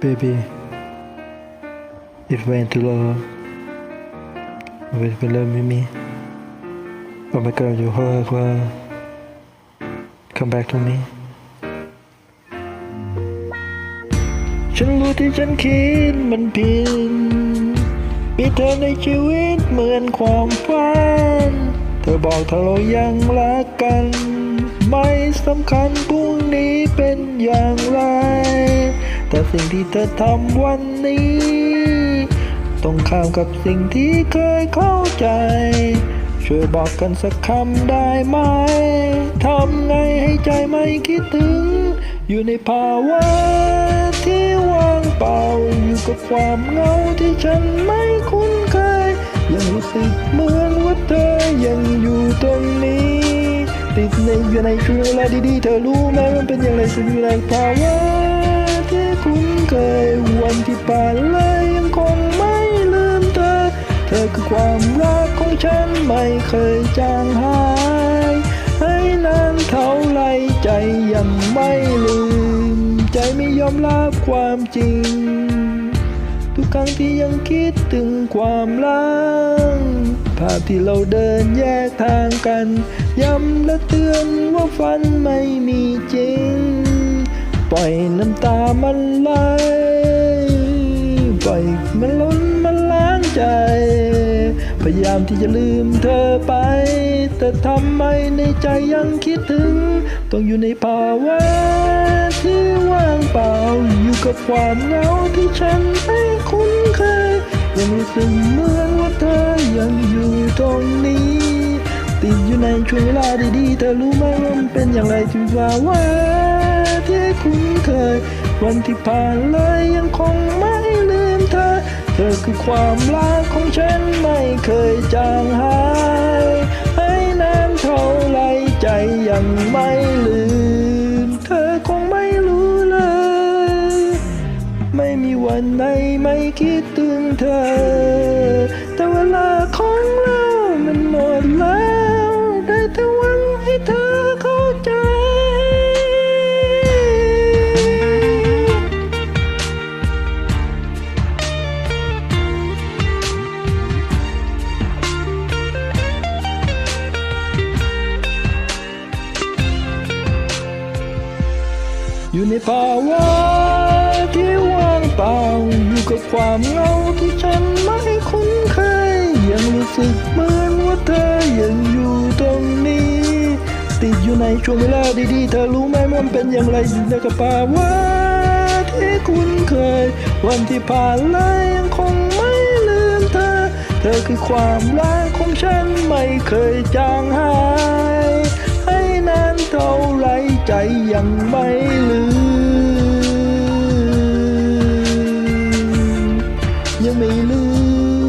Baby, if we're into love, if you love me, oh my girl, you hurt well. Come back to me. ฉันรู้ที่ฉันคิดมันผิดมีเธอในชีวิตเหมือนความฝัน เธอบอกถ้าเรายังรักกัน ไม่สำคัญพรุ่งนี้เป็นอย่างไร แต่สิ่งที่เธอทำวันนี้ตรงข้ามกับสิ่งที่เคยเข้าใจ ช่วยบอกกันสักคำได้ไหมทำไงให้ใจไม่คิดถึง อยู่ในภาวะที่ว่างเปล่าอยู่กับความเหงาที่ฉันไม่คุ้นเคย ยังรู้สึกเหมือนว่าเธอยังอยู่ตรงนี้ติดในอยู่ในช่วงเวลาดีๆ เธอรู้ไหมมันเป็นอย่างไรสิ่งในภาวะ คุ้นเคย วันที่ผ่านเลยยังคงไม่ลืมเธอ เธอคือความรักของฉันไม่เคยจางหาย ให้นานเท่าไรใจยังไม่ลืม ใจไม่ยอมรับความจริง ทุกครั้งที่ยังคิดถึงความรักภาพที่เราเดินแยกทางกัน ย้ำและเตือนว่าฝันไม่มีจริง ปล่อยน้ำตามันไหลปล่อยมันล้นมันล้างใจ พยายามที่จะลืมเธอไป แต่ทำไมในใจยังคิดถึง ต้องอยู่ในภาวะที่ว่างเปล่าอยู่กับความเหงาที่ฉันไม่คุ้นเคยยังรู้สึกเหมือนว่าเธอยังอยู่ตรงนี้ติดอยู่ในช่วงเวลาดีๆเธอรู้ไหมว่ามันเป็นอย่างไรที่ภาวะ ที่คุ้นเคย วันที่ผ่านเลยยังคงไม่ลืมเธอ เธอคือความรักของฉันไม่เคยจางหายให้นานเท่าไรใจยังไม่ลืม เธอคงไม่รู้เลย ไม่มีวันไหนไม่คิดถึงเธอ แต่เวลาของเรามันหมดแล้ว ได้แต่หวังให้เธอ อยู่ในภาวะที่ว่างเปล่าอยู่กับความเงาที่ฉันไม่คุ้นเคย ยังรู้สึกเหมือนว่าเธอยังอยู่ตรงนี้ ติดอยู่ในช่วงเวลาดีๆ เธอรู้ไหมมันเป็นอย่างไรอยู่ในกับภาวะที่คุ้นเคย วันที่ผ่านเลยยังคงไม่ลืมเธอ เธอคือความรักของฉันไม่เคยจางหาย ให้นานเท่าไร ใจยังไม่ลืมยังไม่ลืม